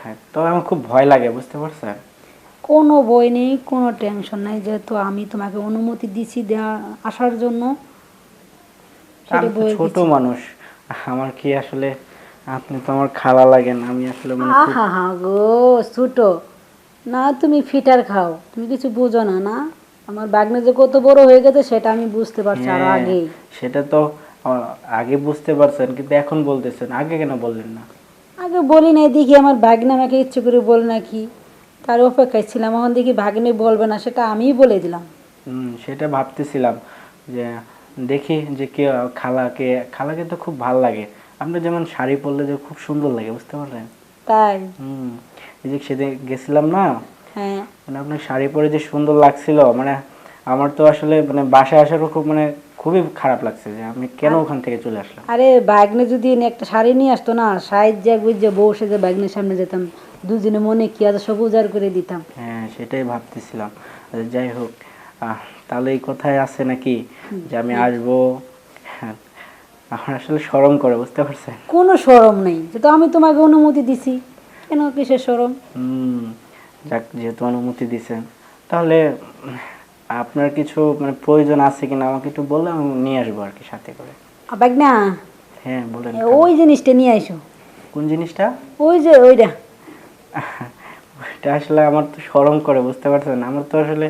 হ্যাঁ তবে আমার খুব ভয় লাগে বুঝতে পারছেন? কোনো বই নেই কোনো টেনশন নাই যেহেতু আমি তোমাকে অনুমতি দিছি দেওয়া আসার জন্য। আমি তো ছোট মানুষ আমার কি আসলে আপনি তো আমার খালা লাগেন আমি আসলে মানে খুব- আহা হা গো ছোট। না তুমি ফিটার খাও তুমি কিছু বুঝো না না? আমার বাগনে যে কত বড় হয়ে গেছে সেটা আমি বুঝতে পারছি আরও হ্যাঁ, আগেই। সেটা তো আগে বুঝতে পারছেন কিন্তু এখন বলতেছেন আগে কেন বললেন না? আগে বলি নাই দেখি আমার ভাগ্নে আমাকে ইচ্ছে করে বল নাকি। তার অপেক্ষায় ছিলাম। এখন দেখি ভাগ্নে বলবে না সেটা আমিই বলে দিলাম। হুম, সেটা ভাবতেছিলাম যে দেখি যে কে খালাকে খালাকে তো খুব ভালো লাগে। আপনার যেমন শাড়ি পরলে যে খুব সুন্দর লাগে বুঝতে পারলেন? তাই? হুম এই যে সেদিন গেছিলাম না হ্যাঁ। মানে আপনার শাড়ি পরে যে সুন্দর লাগছিল মানে আমার তো আসলে মানে বাসায় আসারও খুব মানে খুবই খারাপ লাগছে যে আমি কেন ওখান থেকে চলে আসলাম? আরে বাগনে যদি এনে একটা শাড়ি নিয়ে আসতো না সাইজ বুঝে বসে যে বাগনের সামনে যেতাম দুজনে মনে কি আছে সব উজাড় করে দিতাম। হ্যাঁ সেটাই ভাবতেছিলাম। যাই হোক তাহলে এই কথায় আছে নাকি যে আমি আসব? হ্যাঁ আমার আসলে শরম করে বুঝতে পারছেন? কোনো সরম নেই যেহেতু আমি তোমাকে অনুমতি দিছি। কেন কিসের সরম হুম যাক যেহেতু অনুমতি দিছেন তাহলে আপনার কিছু মানে প্রয়োজন আছে কিনা আমাকে একটু বললে আমি নিয়ে আসব আর কি সাথে করে। বাগনা। হ্যাঁ বলেন। ওই জিনিসটা নিয়ে আইসো। কোন জিনিসটা? ওই যে ওইটা। এটা আসলে আমার তো শরম করে বুঝতে পারছেন? আমার তো আসলে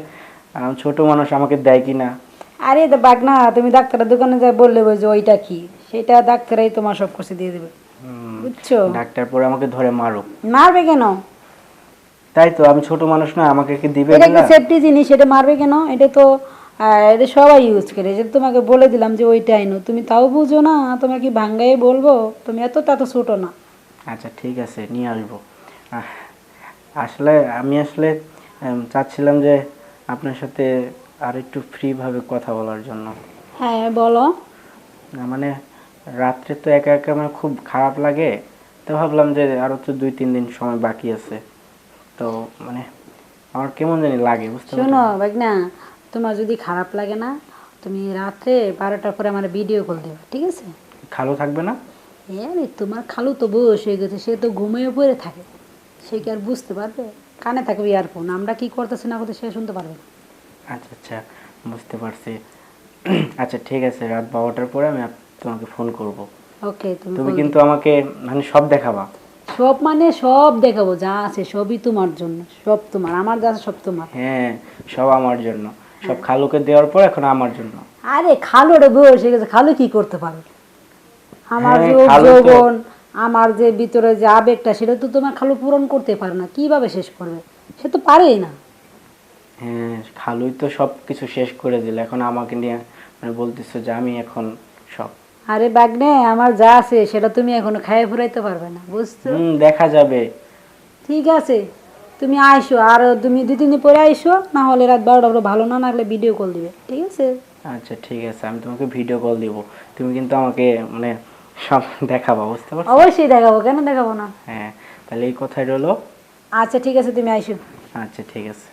ছোট মানুষ আমাকে দেয় কিনা? আরে তো বাগনা তুমি ডাক্তারের দোকানে যা বললে যে ওইটা কি? সেটা ডাক্তারই তোমার সব কিছু দিয়ে দেবে। বুঝছ? ডাক্তার পরে আমাকে ধরে মারুক। মারবে কেন? তাই তো আমি ছোট মানুষ না আমাকে কি দিবে এটা কি সেফটি জিনিস? এটা মারবে কেন? এটা তো এটা সবাই ইউজ করে। এটা তোমাকে বলে দিলাম যে ওইটা আইনো তুমি তাও বুঝো না তোমাকে কি ভাঙ্গাই বলব? তুমি এত তা তো ছোটো না। আচ্ছা ঠিক আছে নিয়ে আসব। আসলে আমি আসলে চাচ্ছিলাম যে আপনার সাথে আর একটু ফ্রিভাবে কথা বলার জন্য। হ্যাঁ বলো। না, মানে রাত্রে তো একা একা আমার খুব খারাপ লাগে তো ভাবলাম যে আরও তো দুই তিন দিন সময় বাকি আছে। তো মানে আমার কেমন জানি লাগে বুঝতে শোনো বাগনা তোমার যদি খারাপ লাগে না তুমি রাত্রে বারোটার পরে আমার ভিডিও কল দেবে ঠিক আছে? খালো থাকবে না? আরে তোমার খালু তো বয়স হয়ে গেছে সে তো ঘুমিয়ে পড়ে থাকে। সে কি আর বুঝতে পারবে? কানে থাকবে ইয়ারফোন আমরা কি করতেছি না করতে সে শুনতে পারবে না। আচ্ছা আচ্ছা বুঝতে পারছি। আচ্ছা ঠিক আছে রাত বারোটার পরে আমি তোমাকে ফোন করব। ওকে তুমি কিন্তু আমাকে মানে সব দেখাবা। সব মানে সব দেখাবো যা আছে সবই তোমার জন্য সব তোমার আমার যা সব তোমার। হ্যাঁ সব আমার জন্য সব খালুকে দেওয়ার পর এখন আমার জন্য। আরে খালুরে বয়স হয়ে গেছে খালু কি করতে পারে? আমার হ্যাঁ, যে যৌবন আমার যে ভিতরে যে আবেগটা সেটা তো তোমার খালু পূরণ করতে পারে না কীভাবে শেষ করবে? সে তো পারেই না। হ্যাঁ খালুই তো সব কিছু শেষ করে দিল এখন আমাকে নিয়ে মানে বলতেছো যে আমি এখন সব আরে বাগনে আমার যা আছে সেটা তুমি এখনও খাইয়ে ফুরাইতে পারবে না বুঝছ? হুম দেখা যাবে। ঠিক আছে তুমি আইসো আর তুমি দুই তিন দিন পরে আইসো না হলে রাত বারোটা ভালো না লাগলে ভিডিও কল দিবে ঠিক আছে? আচ্ছা ঠিক আছে আমি তোমাকে ভিডিও কল দিব। তুমি কিন্তু আমাকে মানে সব দেখাবা বুঝতে পারছ? অবশ্যই দেখাবো কেন দেখাবো না? হ্যাঁ তাহলে এই কথাই রইল। আচ্ছা ঠিক আছে তুমি আইসো। আচ্ছা ঠিক আছে।